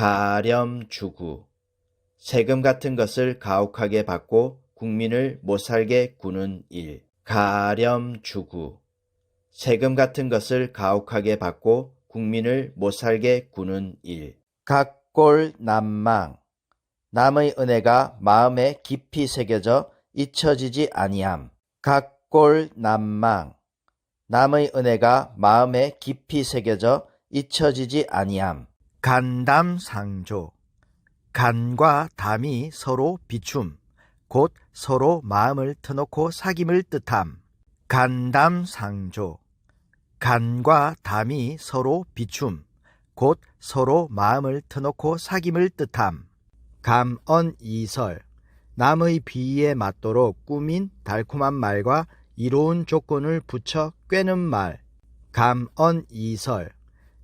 가렴 주구 세금 같은 것을 가혹하게 받고 국민을 못살게 구는 일. 가렴 주구 세금 같은 것을 가혹하게 받고 국민을 못살게 구는 일. 각골난망 남의 은혜가 마음에 깊이 새겨져 잊혀지지 아니함. 각골난망 남의 은혜가 마음에 깊이 새겨져 잊혀지지 아니함. 간담상조 간과 담이 서로 비춤 곧 서로 마음을 터놓고 사귐을 뜻함. 간담상조 간과 담이 서로 비춤 곧 서로 마음을 터놓고 사귐을 뜻함. 감언이설 남의 비위에 맞도록 꾸민 달콤한 말과 이로운 조건을 붙여 꿰는 말. 감언이설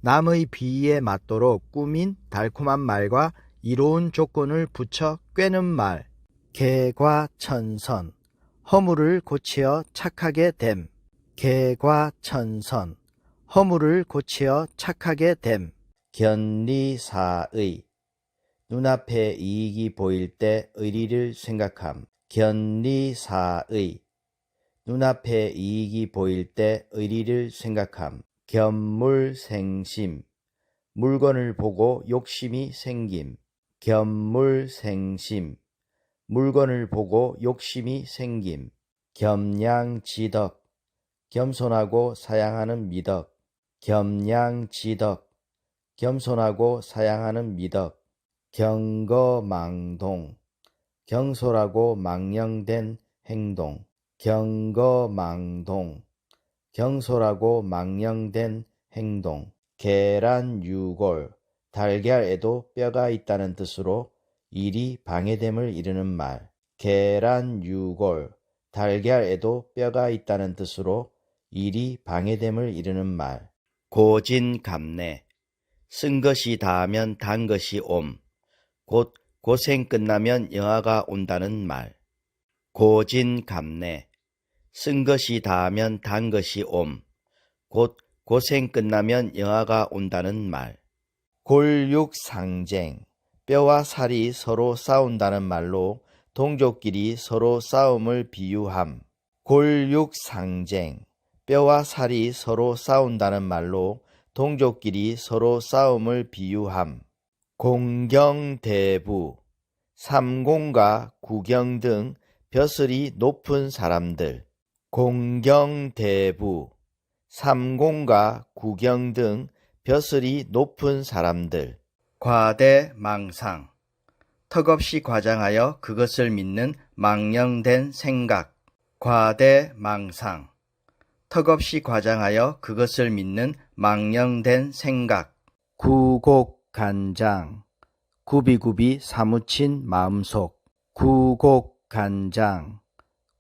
남의 비위에 맞도록 꾸민 달콤한 말과 이로운 조건을 붙여 꿰는 말. 개과천선 허물을 고치어 착하게 됨. 개과천선 허물을 고치어 착하게 됨. 견리사의 눈앞에 이익이 보일 때 의리를 생각함. 견리사의 눈앞에 이익이 보일 때 의리를 생각함. 견물생심 물건을 보고 욕심이 생김. 견물생심 물건을 보고 욕심이 생김. 겸양지덕 겸손하고 사양하는 미덕. 겸양지덕 겸손하고 사양하는 미덕. 경거망동 경솔하고 망령된 행동. 경거망동 경솔하고 망령된 행동. 계란 유골 달걀에도 뼈가 있다는 뜻으로 일이 방해됨을 이르는 말. 계란 유골 달걀에도 뼈가 있다는 뜻으로 일이 방해됨을 이르는 말. 고진감래 쓴 것이 다하면 단 것이 옴. 곧 고생 끝나면 영화가 온다는 말. 고진감래 쓴 것이 다하면 단 것이 옴. 곧 고생 끝나면 영화가 온다는 말. 골육상쟁 뼈와 살이 서로 싸운다는 말로 동족끼리 서로 싸움을 비유함. 골육상쟁 뼈와 살이 서로 싸운다는 말로 동족끼리 서로 싸움을 비유함. 공경대부 삼공과 구경 등 벼슬이 높은 사람들. 공경대부 삼공과 구경 등 벼슬이 높은 사람들. 과대망상 턱없이 과장하여 그것을 믿는 망령된 생각. 과대망상 턱없이 과장하여 그것을 믿는 망령된 생각. 구곡간장 구비구비 사무친 마음속. 구곡간장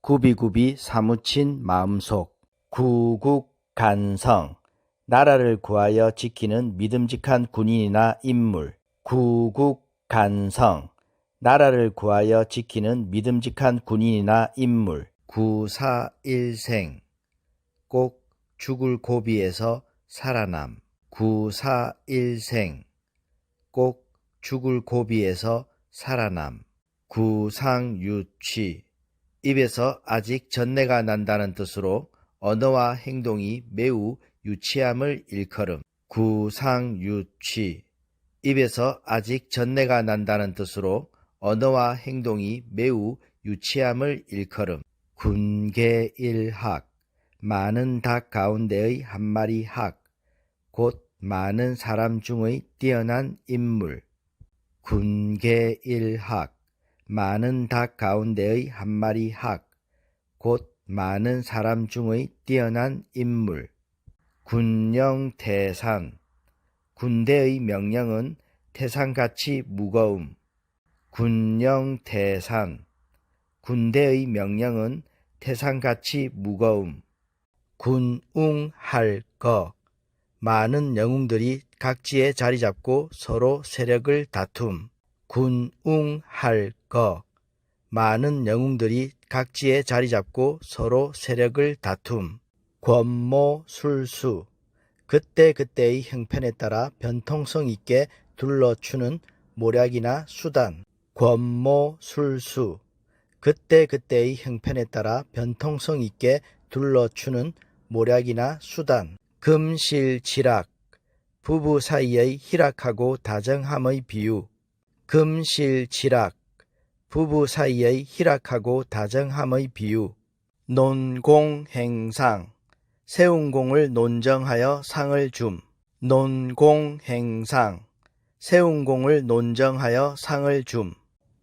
구비구비 사무친 마음속. 구국간성 나라를 구하여 지키는 믿음직한 군인이나 인물. 구국간성 나라를 구하여 지키는 믿음직한 군인이나 인물. 구사일생 꼭 죽을 고비에서 살아남. 구사일생 꼭 죽을 고비에서 살아남. 구상유취 입에서 아직 전내가 난다는 뜻으로 언어와 행동이 매우 유치함을 일컬음. 구상유취 입에서 아직 전내가 난다는 뜻으로 언어와 행동이 매우 유치함을 일컬음. 군계일학 많은 닭 가운데의 한 마리 학, 곧 많은 사람 중의 뛰어난 인물. 군계일학 많은 닭 가운데의 한 마리 학, 곧 많은 사람 중의 뛰어난 인물. 군령태산 군대의 명령은 태산같이 무거움. 군령태산 군대의 명령은 태산같이 무거움. 군웅할 거 많은 영웅들이 각지에 자리 잡고 서로 세력을 다툼. 군웅할 거. 많은 영웅들이 각지에 자리 잡고 서로 세력을 다툼. 권모 술수. 그때그때의 형편에 따라 변통성 있게 둘러추는 모략이나 수단, 권모, 술수, 그때그때의 형편에 따라 변통성 있게 둘러추는 모략이나 수단, 금실지락, 부부 사이의 희락하고 다정함의 비유, 금실지락, 부부 사이의 희락하고 다정함의 비유, 논공행상, 세운 공을 논정하여 상을 줌, 논공행상, 세운 공을 논정하여 상을 줌,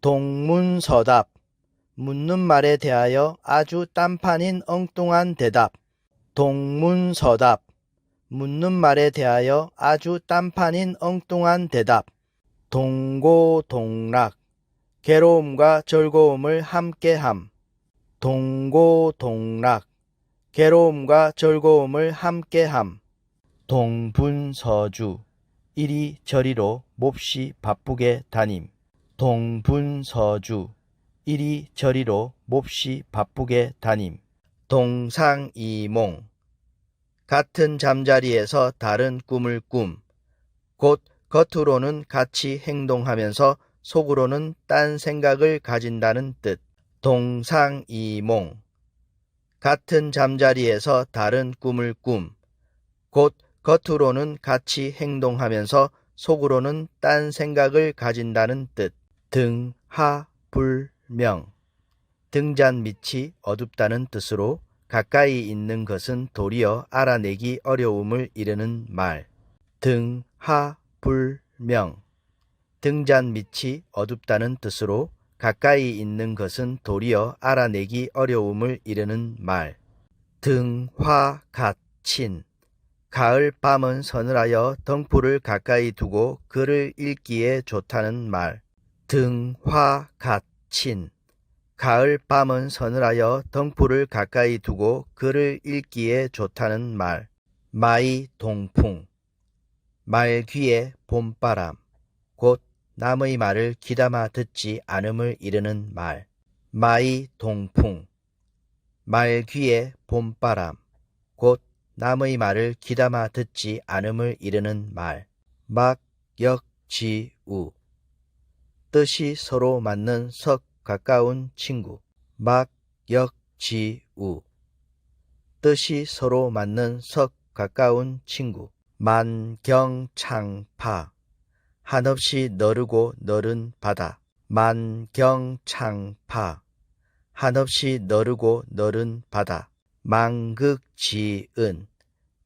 동문서답, 묻는 말에 대하여 아주 딴판인 엉뚱한 대답, 동문서답, 묻는 말에 대하여 아주 딴판인 엉뚱한 대답, 동고동락, 괴로움과 즐거움을 함께함, 동고동락, 괴로움과 즐거움을 함께함, 동분서주, 이리 저리로 몹시 바쁘게 다님, 동분서주, 이리 저리로 몹시 바쁘게 다님, 동상이몽, 같은 잠자리에서 다른 꿈을 꿈, 곧 겉으로는 같이 행동하면서 속으로는 딴 생각을 가진다는 뜻. 동상이몽. 같은 잠자리에서 다른 꿈을 꿈. 곧 겉으로는 같이 행동하면서 속으로는 딴 생각을 가진다는 뜻. 등하불명. 등잔 밑이 어둡다는 뜻으로 가까이 있는 것은 도리어 알아내기 어려움을 이르는 말. 등하불명. 등잔 밑이 어둡다는 뜻으로 가까이 있는 것은 도리어 알아내기 어려움을 이르는 말. 등 화 갓 친. 가을 밤은 서늘하여 덩불을 가까이 두고 글을 읽기에 좋다는 말. 등 화 갓 친. 가을 밤은 서늘하여 덩불을 가까이 두고 글을 읽기에 좋다는 말. 마이 동풍. 말 귀에 봄바람. 곧 남의 말을 귀담아 듣지 않음을 이르는 말. 마이 동풍. 말 귀에 봄바람. 곧 남의 말을 귀담아 듣지 않음을 이르는 말. 막역지우. 뜻이 서로 맞는 석 가까운 친구. 막역지우. 뜻이 서로 맞는 석 가까운 친구. 만경창파. 한없이 너르고 너른 바다. 만경창파. 한없이 너르고 너른 바다. 망극지은.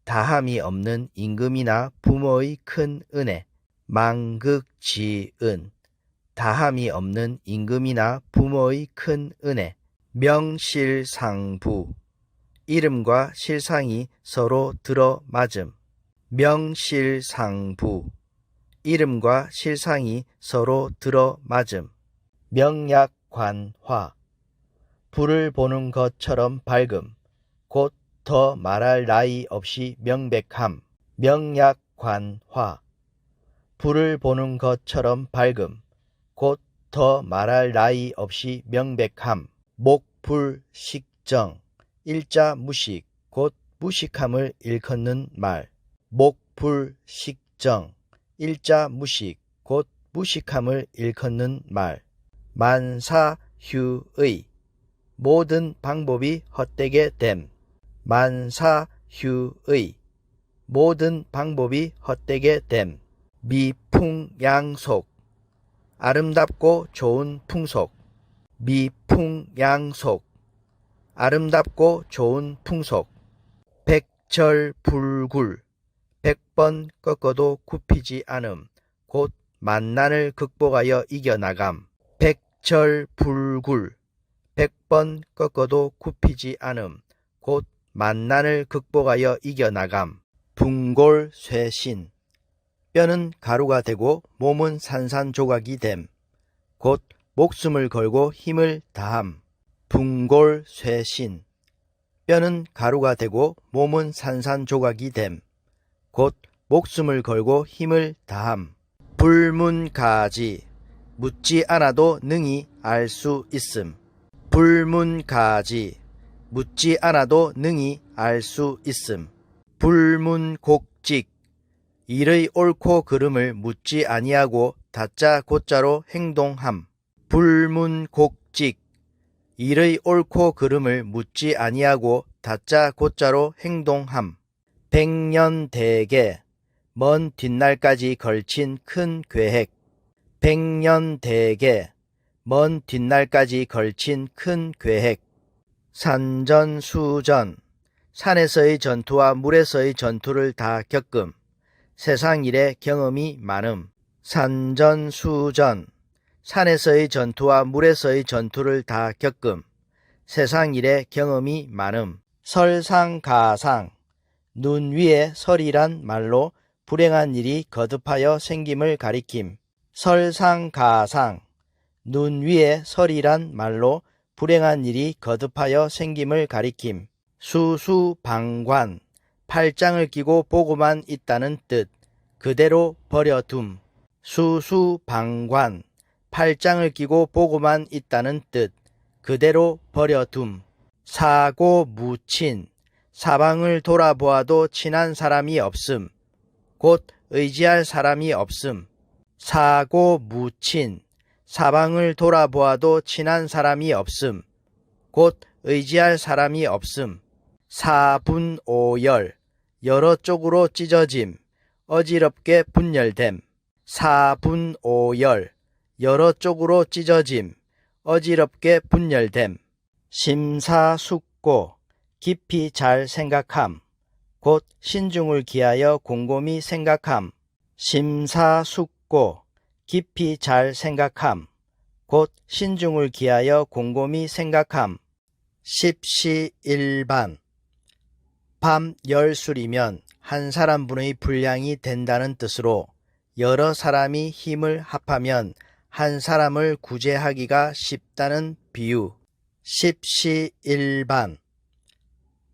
다함이 없는 임금이나 부모의 큰 은혜. 망극지은. 다함이 없는 임금이나 부모의 큰 은혜. 명실상부. 이름과 실상이 서로 들어맞음. 명실상부. 이름과 실상이 서로 들어맞음. 명약관화. 불을 보는 것처럼 밝음. 곧 더 말할 나위 없이 명백함. 명약관화. 불을 보는 것처럼 밝음. 곧 더 말할 나위 없이 명백함. 목불식정. 일자 무식. 곧 무식함을 일컫는 말. 목불식정. 일자 무식. 곧 무식함을 일컫는 말. 만사휴의. 모든 방법이 헛되게 됨. 만사휴의. 모든 방법이 헛되게 됨. 미풍양속. 아름답고 좋은 풍속. 미풍양속. 아름답고 좋은 풍속. 백철불굴. 백번 꺾어도 굽히지 않음. 곧 만난을 극복하여 이겨나감. 백철불굴. 백 번 꺾어도 굽히지 않음. 곧 만난을 극복하여 이겨나감. 분골쇠신. 뼈는 가루가 되고 몸은 산산조각이 됨. 곧 목숨을 걸고 힘을 다함. 분골쇠신. 뼈는 가루가 되고 몸은 산산조각이 됨. 곧 목숨을 걸고 힘을 다함. 불문가지. 묻지 않아도 능히 알 수 있음. 불문가지. 묻지 않아도 능히 알 수 있음. 불문곡직. 일의 옳고 그름을 묻지 아니하고 다짜 곧자로 행동함. 불문곡직 일의 옳고 그름을 묻지 아니하고 다짜 곧자로 행동함. 백년대계 먼 뒷날까지 걸친 큰 계획. 백년대계 먼 뒷날까지 걸친 큰 계획. 산전수전 산에서의 전투와 물에서의 전투를 다 겪음. 세상 일의 경험이 많음. 산전수전 산에서의 전투와 물에서의 전투를 다 겪음. 세상 일의 경험이 많음. 설상가상 눈 위에 설이란 말로 불행한 일이 거듭하여 생김을 가리킴. 설상가상 눈 위에 설이란 말로 불행한 일이 거듭하여 생김을 가리킴. 수수방관 팔짱을 끼고 보고만 있다는 뜻. 그대로 버려둠. 수수방관 팔짱을 끼고 보고만 있다는 뜻. 그대로 버려둠. 사고 무친 사방을 돌아보아도 친한 사람이 없음. 곧 의지할 사람이 없음. 사고 무친 사방을 돌아보아도 친한 사람이 없음. 곧 의지할 사람이 없음. 사분오열 여러 쪽으로 찢어짐. 어지럽게 분열됨. 사분오열 여러 쪽으로 찢어짐. 어지럽게 분열됨. 심사숙고 깊이 잘 생각함. 곧 신중을 기하여 곰곰이 생각함. 심사숙고 깊이 잘 생각함. 곧 신중을 기하여 곰곰이 생각함. 십시일반 밤 열술이면 한 사람분의 분량이 된다는 뜻으로 여러 사람이 힘을 합하면 한 사람을 구제하기가 쉽다는 비유. 십시일반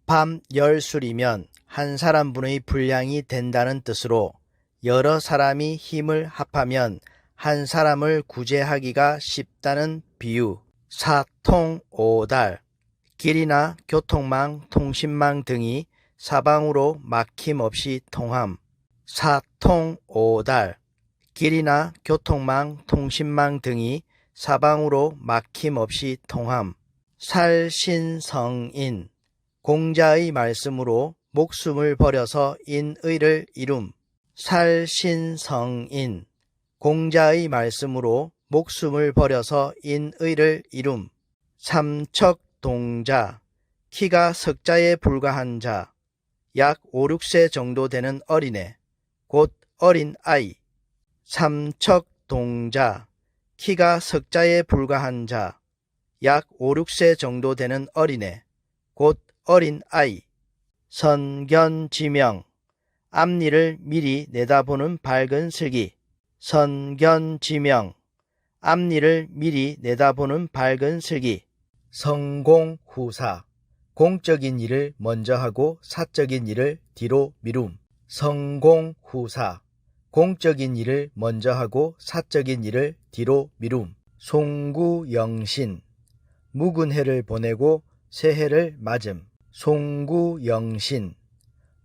밤 열술이면 한 사람분의 분량이 된다는 뜻으로 여러 사람이 힘을 합하면 한 사람을 구제하기가 쉽다는 비유. 사통오달 길이나 교통망, 통신망 등이 사방으로 막힘없이 통함. 사통오달 길이나 교통망, 통신망 등이 사방으로 막힘없이 통함. 살신성인 공자의 말씀으로 목숨을 버려서 인의를 이룸. 살신성인. 공자의 말씀으로 목숨을 버려서 인의를 이룸. 삼척동자. 키가 석자에 불과한 자, 약 5, 6세 정도 되는 어린애, 곧 어린 아이. 삼척동자. 키가 석자에 불과한 자, 약 5, 6세 정도 되는 어린애, 곧 어린 아이. 선견지명 앞니를 미리 내다보는 밝은 슬기. 선견지명 앞니를 미리 내다보는 밝은 슬기. 성공후사 공적인 일을 먼저 하고 사적인 일을 뒤로 미룸. 성공후사 공적인 일을 먼저 하고 사적인 일을 뒤로 미룸. 송구영신 묵은 해를 보내고 새해를 맞음. 송구영신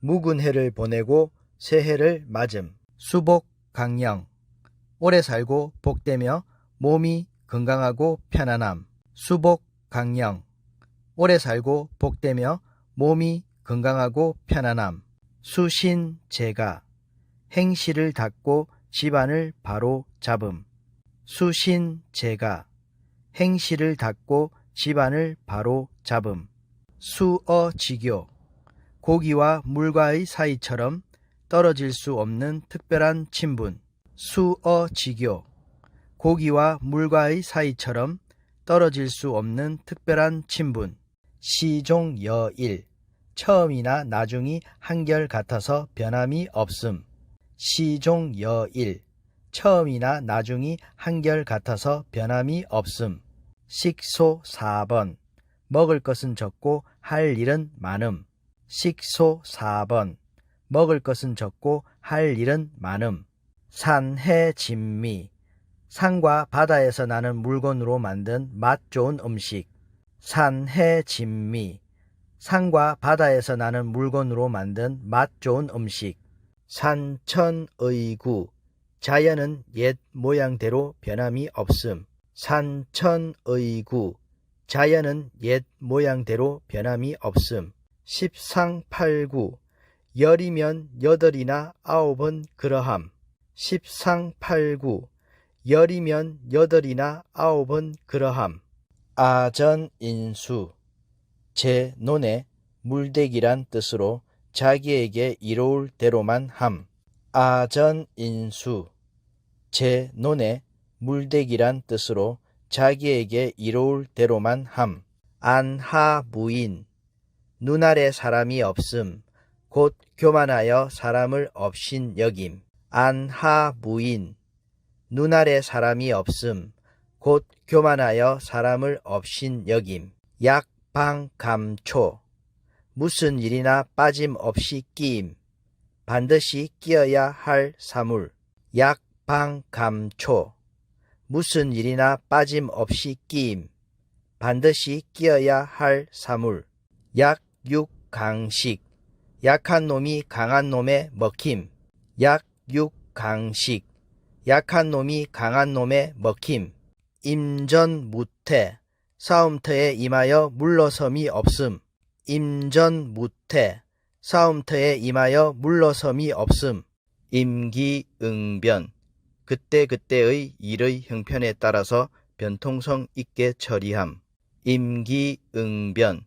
묵은 해를 보내고 새해를 맞음. 수복 강령 오래 살고 복되며 몸이 건강하고 편안함. 수복 강령 오래 살고 복되며 몸이 건강하고 편안함. 수신 제가 행실을 닦고 집안을 바로 잡음. 수신 제가 행실을 닦고 집안을 바로 잡음. 수어지교 고기와 물과의 사이처럼 떨어질 수 없는 특별한 친분. 수어지교 고기와 물과의 사이처럼 떨어질 수 없는 특별한 친분. 시종여일 처음이나 나중이 한결 같아서 변함이 없음. 시종여일 처음이나 나중이 한결 같아서 변함이 없음. 식소 4번 먹을 것은 적고 할 일은 많음. 식소 4번 먹을 것은 적고 할 일은 많음. 산해 진미 산과 바다에서 나는 물건으로 만든 맛 좋은 음식. 산해 진미 산과 바다에서 나는 물건으로 만든 맛 좋은 음식. 산천의구 자연은 옛 모양대로 변함이 없음. 산천의구 자연은 옛 모양대로 변함이 없음. 십상팔구 열이면 여덟이나 아홉은 그러함. 십상팔구 열이면 여덟이나 아홉은 그러함. 아전인수 제 논에 물대기란 뜻으로 자기에게 이로울 대로만 함. 아전인수 제 논에 물대기란 뜻으로 자기에게 이로울 대로만 함. 안하무인 눈아래 사람이 없음 곧 교만하여 사람을 없인 여김. 안하무인 눈아래 사람이 없음 곧 교만하여 사람을 없인 여김. 약방감초 무슨 일이나 빠짐없이 끼임. 반드시 끼어야 할 사물. 약방감초 무슨 일이나 빠짐없이 끼임. 반드시 끼어야 할 사물. 약육강식 약한 놈이 강한 놈의 먹힘. 약육강식 약한 놈이 강한 놈의 먹힘. 임전무태 싸움터에 임하여 물러섬이 없음. 임전무태 싸움터에 임하여 물러섬이 없음. 임기응변 그때그때의 일의 형편에 따라서 변통성 있게 처리함. 임기응변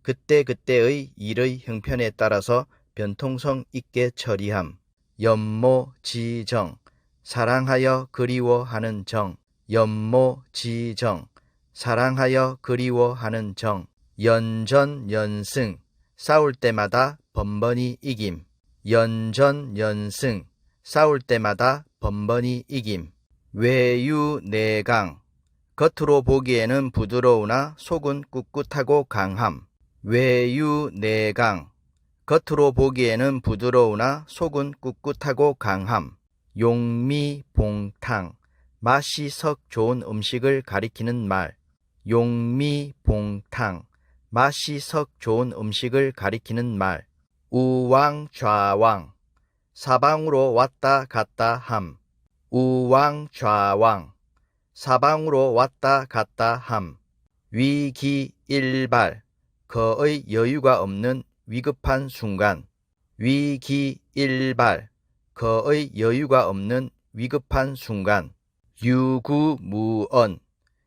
그때그때의 일의 형편에 따라서 변통성 있게 처리함. 연모지정 사랑하여 그리워하는 정. 연모지정 사랑하여 그리워하는 정. 연전연승 싸울 때마다 번번이 이김. 연전연승 싸울 때마다 번번이 이김. 외유내강 겉으로 보기에는 부드러우나 속은 꿋꿋하고 강함. 외유내강 겉으로 보기에는 부드러우나 속은 꿋꿋하고 강함. 용미봉탕 맛이 석 좋은 음식을 가리키는 말. 용미봉탕 맛이 석 좋은 음식을 가리키는 말. 우왕좌왕 사방으로 왔다 갔다 함. 우왕 좌왕 사방으로 왔다 갔다 함. 위기일발 거의 여유가 없는 위급한 순간. 위기일발 거의 여유가 없는 위급한 순간. 유구무언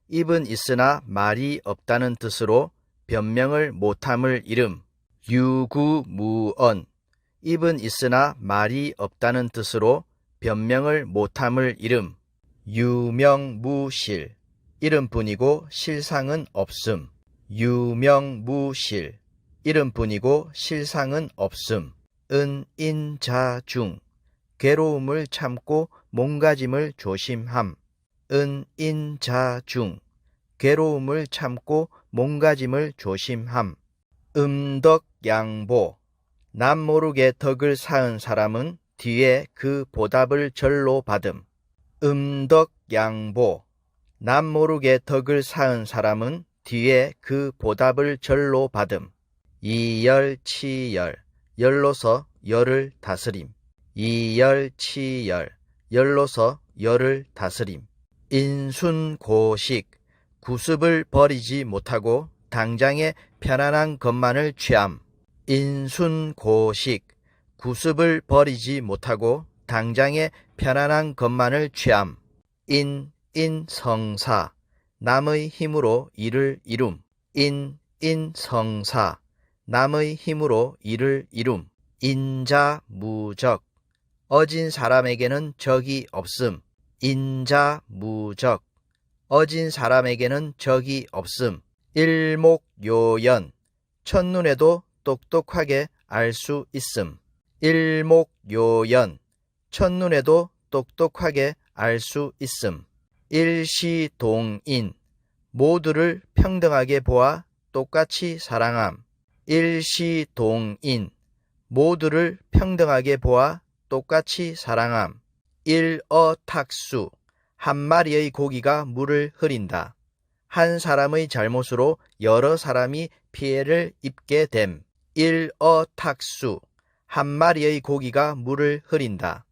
입은 있으나 말이 없다는 뜻으로 변명을 못함을 이름. 유구무언 입은 있으나 말이 없다는 뜻으로 변명을 못함을 이름. 유명무실 이름뿐이고 실상은 없음. 유명무실 이름뿐이고 실상은 없음. 은인자중 괴로움을 참고 몸가짐을 조심함. 은인자중 괴로움을 참고 몸가짐을 조심함. 음덕양보 남 모르게 덕을 쌓은 사람은 뒤에 그 보답을 절로 받음. 음덕양보 남 모르게 덕을 쌓은 사람은 뒤에 그 보답을 절로 받음. 이열치열 열로서 열을 다스림. 이열치열 열로서 열을 다스림. 인순고식 구습을 버리지 못하고 당장에 편안한 것만을 취함. 인순고식 구습을 버리지 못하고 당장에 편안한 것만을 취함. 인, 인 성사 남의 힘으로 일을 이룸. 인, 인 성사 남의 힘으로 일을 이룸. 인자 무적 어진 사람에게는 적이 없음. 인자 무적 어진 사람에게는 적이 없음. 일목요연 첫눈에도 똑똑하게 알 수 있음. 일목요연 첫눈에도 똑똑하게 알 수 있음. 일시동인 모두를 평등하게 보아 똑같이 사랑함. 일시동인 모두를 평등하게 보아 똑같이 사랑함. 일어탁수 한 마리의 고기가 물을 흐린다. 한 사람의 잘못으로 여러 사람이 피해를 입게 됨. 일어탁수 한 마리의 고기가 물을 흐린다.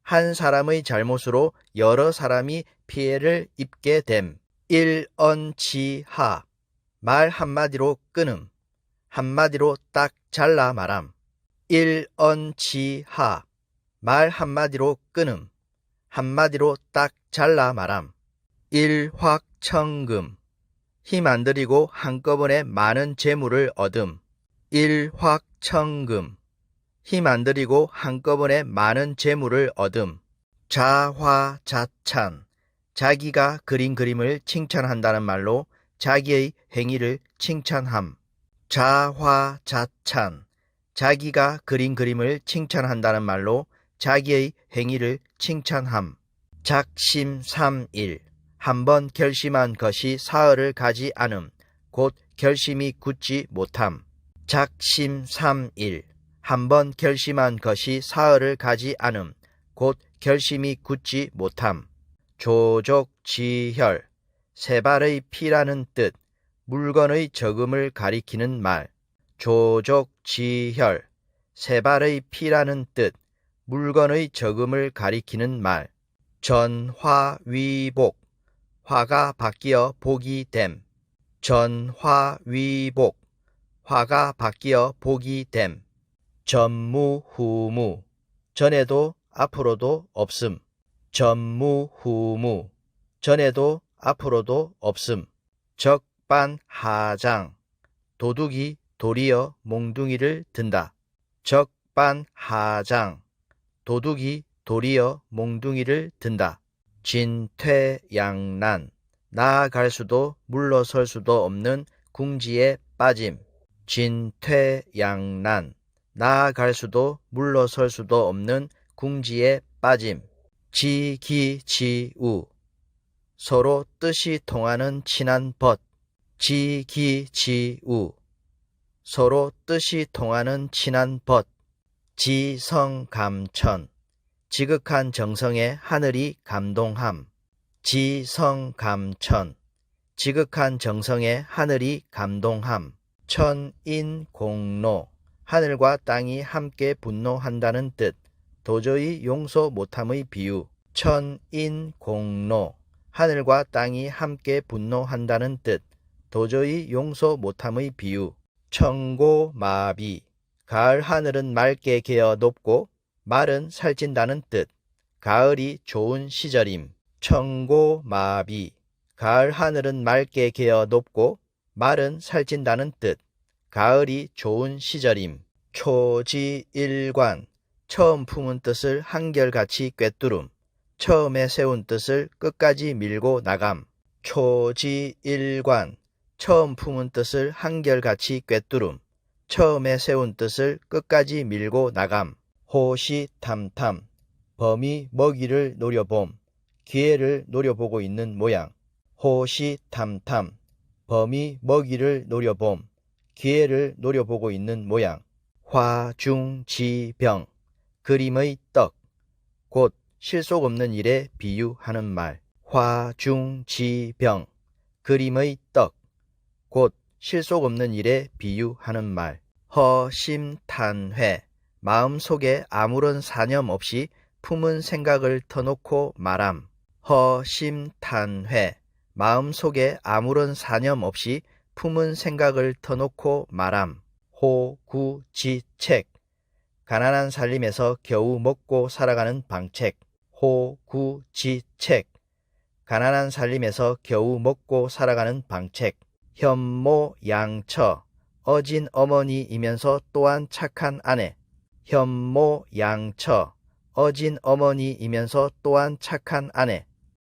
한 사람의 잘못으로 여러 사람이 피해를 입게 됨. 일언치하. 말 한마디로 끊음. 한마디로 딱 잘라 말함. 일언치하. 말 한마디로 끊음. 한마디로 딱 잘라 말함. 일확천금. 힘 안 들이고 한꺼번에 많은 재물을 얻음. 일확천금. 힘 안 들이고 한꺼번에 많은 재물을 얻음. 자화자찬. 자기가 그린 그림을 칭찬한다는 말로 자기의 행위를 칭찬함. 자화자찬. 자기가 그린 그림을 칭찬한다는 말로 자기의 행위를 칭찬함. 작심삼일. 한번 결심한 것이 사흘을 가지 않음. 곧 결심이 굳지 못함. 작심삼일. 한번 결심한 것이 사흘을 가지 않음. 곧 결심이 굳지 못함. 조족 지혈. 세 발의 피라는 뜻. 물건의 적음을 가리키는 말. 조족 지혈. 세 발의 피라는 뜻. 물건의 적음을 가리키는 말. 전화위복. 화가 바뀌어 복이 됨. 전화위복. 화가 바뀌어 복이 됨. 전무후무. 전에도 앞으로도 없음. 전무후무. 전에도 앞으로도 없음. 적반하장. 도둑이 도리어 몽둥이를 든다. 적반하장. 도둑이 도리어 몽둥이를 든다. 진퇴양난. 나아갈 수도 물러설 수도 없는 궁지에 빠짐. 진퇴양난. 나아갈 수도 물러설 수도 없는 궁지에 빠짐. 지기지우. 서로 뜻이 통하는 친한 벗. 지기지우. 서로 뜻이 통하는 친한 벗. 지성감천. 지극한 정성에 하늘이 감동함. 지성감천. 지극한 정성에 하늘이 감동함. 천인공로. 하늘과 땅이 함께 분노한다는 뜻. 도저히 용서 못함의 비유. 천인공로. 하늘과 땅이 함께 분노한다는 뜻. 도저히 용서 못함의 비유. 청고마비. 가을 하늘은 맑게 개어 높고 말은 살찐다는 뜻. 가을이 좋은 시절임. 청고마비. 가을 하늘은 맑게 개어 높고 말은 살찐다는 뜻. 가을이 좋은 시절임. 초지일관. 처음 품은 뜻을 한결같이 꿰뚫음. 처음에 세운 뜻을 끝까지 밀고 나감. 초지일관. 처음 품은 뜻을 한결같이 꿰뚫음. 처음에 세운 뜻을 끝까지 밀고 나감. 호시탐탐. 범이 먹이를 노려봄. 기회를 노려보고 있는 모양. 호시탐탐. 범이 먹이를 노려봄. 기회를 노려보고 있는 모양. 화중지병. 그림의 떡. 곧 실속 없는 일에 비유하는 말. 화중지병. 그림의 떡. 곧 실속 없는 일에 비유하는 말. 허심탄회. 마음속에 아무런 사념 없이 품은 생각을 터놓고 말함. 허심탄회. 마음속에 아무런 사념 없이 품은 생각을 터놓고 말함. 호 구 지 책. 가난한 살림에서 겨우 먹고 살아가는 방책. 호 구 지 책. 가난한 살림에서 겨우 먹고 살아가는 방책. 현모 양처. 어진 어머니이면서 또한 착한 아내. 현모 양처. 어진 어머니이면서 또한 착한 아내.